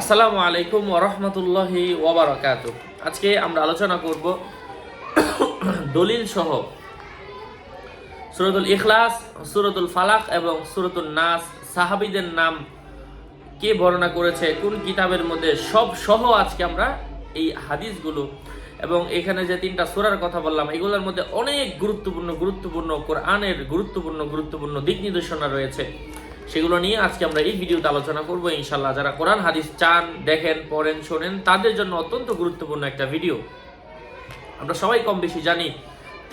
আসসালামু আলাইকুম ওরহমতুল্লাহি ওবরাকাত আজকে আমরা আলোচনা করব দলিল সহ সুরতুল ইখলাস, সুরতুল ফালাক এবং সুরতুল নাস। সাহাবিদের নাম কে বর্ণনা করেছে, কোন কিতাবের মধ্যে সব সহ আজকে আমরা এই হাদিসগুলো এবং এখানে যে তিনটা সুরার কথা বললাম, এগুলোর মধ্যে অনেক গুরুত্বপূর্ণ গুরুত্বপূর্ণ কোরআনের গুরুত্বপূর্ণ গুরুত্বপূর্ণ দিক নির্দেশনা রয়েছে। সেগুলো নিয়ে আজকে আমরা এই ভিডিওতে আলোচনা করব। ইনশাল্লাহ যারা কোরআন, হাদিস চান, দেখেন, পড়েন, শোনেন, তাদের জন্য অত্যন্ত গুরুত্বপূর্ণ একটা ভিডিও। আমরা সবাই কম বেশি জানি,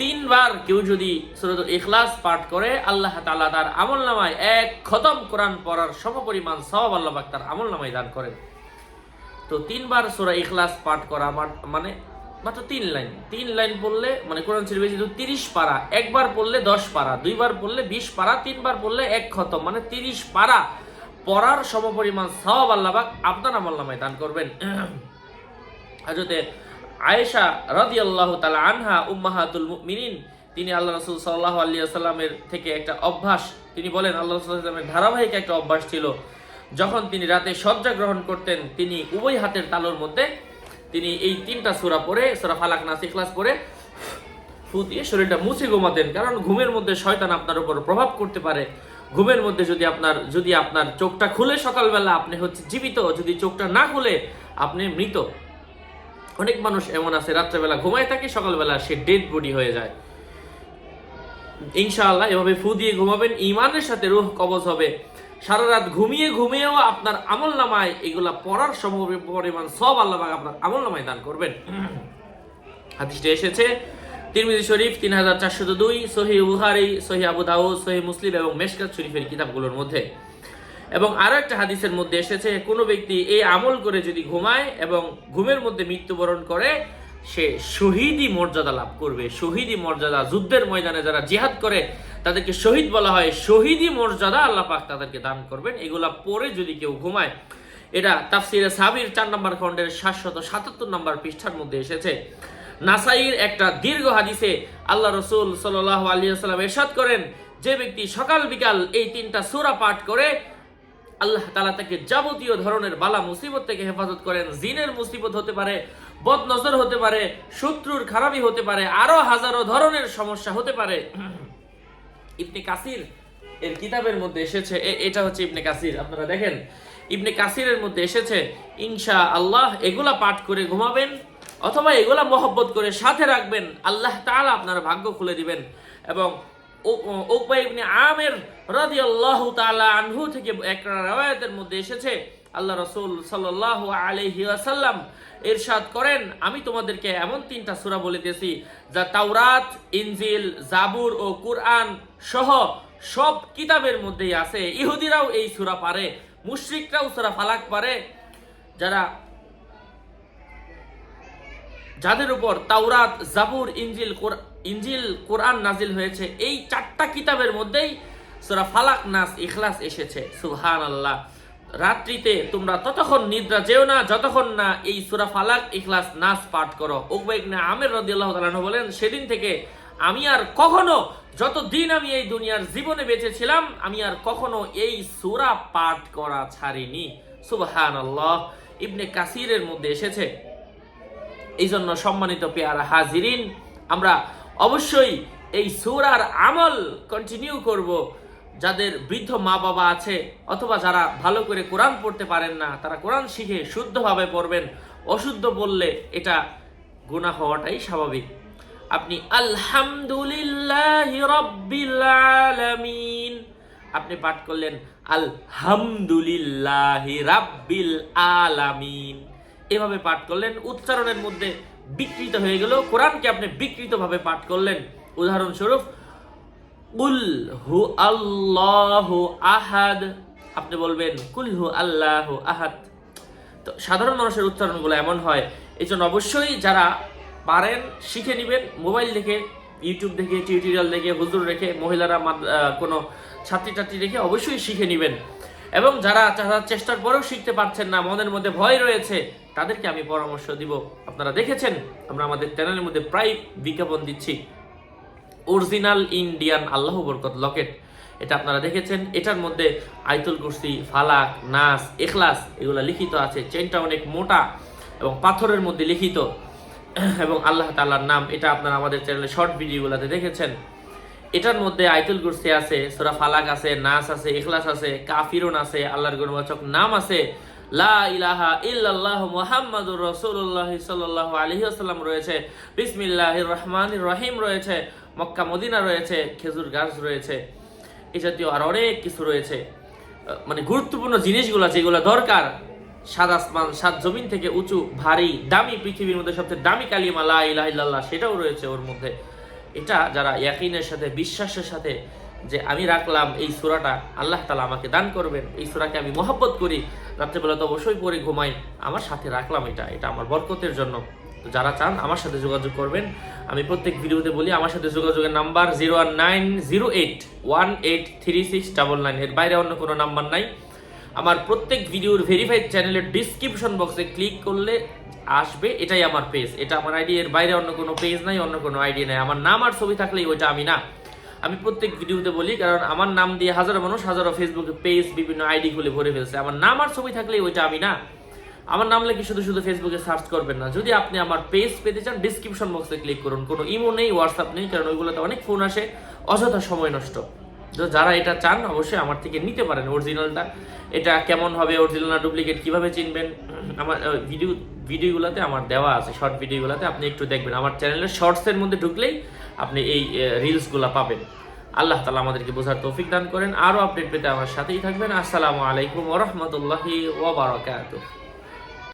তিনবার কেউ যদি সুরতুল ইখলাস পাঠ করে, আল্লাহ তাআলা তার আমল নামায় এক খতম কোরআন পড়ার সমপরিমাণ সওয়াব আল্লাহ তার আমল নামায় দান করেন। তো তিনবার সূরা ইখলাস পাঠ করা মানে মাত্র তিন লাইন। তিন লাইন পড়লে মানে কোরআন শরীফে যেহেতু তিরিশ পারা, একবার পড়লে দশ পারা, দুইবার পড়লে বিশ পারা, তিনবার পড়লে এক খতম মানে তিরিশ পারা পড়ার সমপরিমাণ সওয়াব আল্লাহ পাক আপনার আমল নামায় দান করবেন। হাজরতে আয়েশা রদি আল্লাহ তালা আনহা, উম্মাহাতুল মুমিনিন, তিনি আল্লাহ রসুল সাল্লাহ আলাইহি ওয়াসাল্লামের থেকে একটা অভ্যাস, তিনি বলেন, আল্লাহ রাসূল সাল্লাল্লাহু ধারাবাহিক একটা অভ্যাস ছিল। যখন তিনি রাতে শয্যা গ্রহণ করতেন, তিনি উভয় হাতের তালুর মধ্যে তিনি এই তিনটা সূরা পড়ে, সূরা ফালাক নাস ইখলাস পড়ে ফু দিয়ে শরীরটা মুছে ঘুমাতেন। কারণ ঘুমের মধ্যে শয়তান আপনার উপর প্রভাব করতে পারে। ঘুমের মধ্যে যদি আপনার যদি আপনার চোখটা খুলে সকালবেলা, আপনি হচ্ছে জীবিত। যদি চোখটা না খুলে, আপনি মৃত। অনেক মানুষ এমন আছে, রাত্রেবেলা ঘুমায় থাকে, সকালবেলা সে ডেড বডি হয়ে যায়। ইনশাআল্লাহ এভাবে ফু দিয়ে ঘুমাবেন ইমানের সাথে রুহ কবজ হবে। সারা রাত ঘুমিয়ে ঘুমিয়েও আপনার আমল নামায়, এগুলা পড়ার সম পরিমাণ সব আল্লাহ আপনার আমল নামায় দান করবেন। হাদিসটা এসেছে, তিরমিজি শরীফ তিন হাজার চারশো দুই সহি বুহারি সহি আবু দাউদ সহি মুসলিম এবং মেশকাত শরীফের কিতাবগুলোর মধ্যে। এবং আরও একটা হাদিসের মধ্যে এসেছে, কোনো ব্যক্তি এই আমল করে যদি ঘুমায় এবং ঘুমের মধ্যে মৃত্যুবরণ করে সে শহীদই মর্যাদা লাভ করবে। শহীদই মর্যাদা যুদ্ধের ময়দানে যারা জিহাদ করে, তাদেরকে শহীদ বলা হয়। শহীদই মর্যাদা আল্লাহ পাক তাদেরকে দান করবেন। এগুলা পরে যদি কেউ ঘুমায়, এটা তাফসিরে সাবির চার নম্বর খণ্ডের সাতশত সাতাত্তর নম্বর পৃষ্ঠার মধ্যে এসেছে। নাসাইর একটা দীর্ঘ হাদিসে আল্লাহ রসুল সাল আলী সাল্লাম এরশাদ করেন, যে ব্যক্তি সকাল বিকাল এই তিনটা সূরা পাঠ করে আল্লাহ তালা তাকে যাবতীয় ধরনের বালা মুসিবত থেকে হেফাজত করেন, জিনের মুসিবত হতে পারে বদ নজর হতে পারে, শত্রুর খারাপি হতে পারে, আরও হাজারো ধরনের সমস্যা হতে পারে। ইবনে কাসির এর কিতাবের মধ্যে এসেছে এটা হচ্ছে ইবনে কাসির, আপনারা দেখেন। ইবনে কাসিরের মধ্যে এসেছে ইনশা আল্লাহ এগুলা পাঠ করে ঘুমাবেন, অথবা এগুলা মহব্বত করে সাথে রাখবেন, আল্লাহ তাআলা আপনার ভাগ্য খুলে দিবেন। এবং উকবা ইবনে আমের রাদিয়াল্লাহু তাআলা আনহু থেকে একটা রাওয়ায়াতের মধ্যে এসেছে, আল্লাহ রাসূল সাল্লাল্লাহু আলাইহি ওয়াসাল্লাম ইরশাদ করেন, আমি তোমাদেরকে এমন তিনটা সূরা বলিতেছি যা তাওরাত, ইনজিল, জাবুর ও কুরআন সহ সব কিতাবের মধ্যেই আছে। ইহুদিরাও এই সূরা পারে, মুশরিকরাও সূরা ফালাক পারে। যারা, যাদের উপর তাওরাত, জাবুর, ইনজিল কোর- ইনজিল, কোরআন নাজিল হয়েছে। এই চারটা কিতাবের মধ্যেই সূরা ফালাক, নাস, ইখলাস এসেছে। সুবহান আল্লাহ রাত্রিতে তোমরা ততক্ষণ নিদ্রা যেও না, যতক্ষণ না এই সুরা ফালাক, ইখলাস, নাস পাঠ করো। উকবা আমির রাদিয়াল্লাহু তাআলা বলেন, সেদিন থেকে আমি আর কখনো, যতদিন আমি এই দুনিয়ার জীবনে বেঁচে ছিলাম, আমি আর কখনো এই সূরা পাঠ করা ছাড়িনি। সুবহানাল্লাহ। ইবনে কাসিরের মধ্যে এসেছে। এই জন্য সম্মানিত পেয়ারা হাজিরিন, আমরা অবশ্যই এই সুরার আমল কন্টিনিউ করব। যাদের বৃদ্ধ মা বাবা আছে, অথবা যারা ভালো করে কোরআন পড়তে পারেন না, তারা কোরআন শিখে শুদ্ধভাবে পড়বেন। অশুদ্ধ বললে এটা গুনাহ হওয়াটাই স্বাভাবিক। আপনি আলহামদুলিল্লাহ আলামিন। আপনি পাঠ করলেন, আলহামদুলিল্লাহ আলামিন। এভাবে পাঠ করলেন, উচ্চারণের মধ্যে বিকৃত হয়ে গেল। কোরআনকে আপনি বিকৃতভাবে পাঠ করলেন। উদাহরণস্বরূপ, কুল হু আল্লাহু আহাদ। আপনি বলবেন, কুল হু আল্লাহু আহাদ। তো সাধারণ মানুষের উচ্চারণগুলো এমন হয়। এই জন্য অবশ্যই যারা পারেন, শিখে নেবেন, মোবাইল দেখে, ইউটিউব দেখে, টিউটোরিয়াল দেখে, হুজুর রেখে, মহিলারা কোনো ছাত্রী টাত্রী রেখে অবশ্যই শিখে নেবেন। এবং যারা চেষ্টার পরেও শিখতে পারছেন না, মনের মধ্যে ভয় রয়েছে তাদেরকে আমি পরামর্শ দিব। আপনারা দেখেছেন, আমরা আমাদের চ্যানেলের মধ্যে প্রায় বিজ্ঞাপন দিচ্ছি। Original Indian Allah Barkat locket এটা আপনারা দেখেছেন, এটার মধ্যে আইতুল কুরসি, ফালাক, নাস এখলাস এগুলো লিখিত আছে। চেনটা অনেক মোটা এবং পাথরের মধ্যে লিখিত। এবং আল্লাহ তাআলার নাম, এটা আপনারা আমাদের চ্যানেলে শর্ট ভিডিওগুলোতে দেখেছেন। এটার মধ্যে আইতুল কুরসি আছে, সোরা ফালাক আছে, নাস আছে, ইখলাস আছে, কাফিরুন আছে, আল্লাহর গুণবাচক নাম আছে। লা ইলাহা ইল্লাল্লাহ মুহাম্মাদুর রাসূলুল্লাহ সাল্লাল্লাহু আলাইহি ওয়াসাল্লাম রয়েছে, বিসমিল্লাহির রহমানির রহিম রয়েছে, মক্কা মদিনা রয়েছে, খেজুর গাছ রয়েছে এই জাতীয় আর অনেক কিছু রয়েছে। মানে গুরুত্বপূর্ণ জিনিসগুলো যেগুলো দরকার। সাত আসমান, সাত জমিন থেকে উঁচু, ভারী, দামি পৃথিবীর মধ্যে সবচেয়ে দামি কালিমা লা ইলাহা ইল্লাল্লাহ, সেটাও রয়েছে ওর মধ্যে। এটা যারা ইয়াকিনের সাথে, বিশ্বাসের সাথে যে আমি রাখলাম এই সুরাটা, আল্লাহ তালা আমাকে দান করবেন। এই সুরাকে আমি মহব্বত করি। রাত্রেবেলা তো অবশ্যই পরে ঘুমাই। আমার সাথে রাখলাম এটা এটা আমার বরকতের জন্য। তো যারা চান, আমার সাথে যোগাযোগ করবেন। আমি প্রত্যেক ভিডিওতে বলি, আমার সাথে যোগাযোগের number zero one nine zero eight one eight three six double nine এর বাইরে অন্য কোনো নাম্বার নাই। আমার প্রত্যেক ভিডিওর ভেরিফাইড চ্যানেলের ডিসক্রিপশন বক্সে ক্লিক করলে আসবে, এটাই আমার পেজ এটা আমার আইডি এর বাইরে অন্য কোনো পেজ নাই, অন্য কোনো আইডি নাই। আমার নাম আর ছবি থাকলেই ওইটা আমি না। আমি প্রত্যেক ভিডিওতে বলি, কারণ আমার নাম দিয়ে হাজারো মানুষ, হাজারো ফেসবুকে পেজ বিভিন্ন আইডি খুলে ভরে ফেলছে। আমার নাম আর ছবি থাকলে ওইটা আমি না। আমার নাম লেগে শুধু শুধু ফেসবুকে সার্চ করবেন না। যদি আপনি আমার পেজ পেতে চান ডিসক্রিপশন বক্সে ক্লিক করুন। কোনো ইমো নেই হোয়াটসঅ্যাপ নেই, কারণ ওইগুলোতে অনেক ফোন আসে। অযথা সময় নষ্ট। তো যারা এটা চান, অবশ্যই আমার থেকে নিতে পারেন অরিজিনালটা এটা কেমন হবে অরিজিনাল না ডুপ্লিকেট কীভাবে চিনবেন? আমার ভিডিও ভিডিওগুলোতে আমার দেওয়া আছে শর্ট ভিডিওগুলোতে আপনি একটু দেখবেন। আমার চ্যানেলের শর্টসের মধ্যে ঢুকলেই আপনি এই রিলসগুলো পাবেন। আল্লাহ তালা আমাদেরকে বোঝার তৌফিক দান করেন। আরও আপডেট পেতে আমার সাথেই থাকবেন। আসসালামু আলাইকুম ওরহমতুল্লাহি ওবরাকাতুহ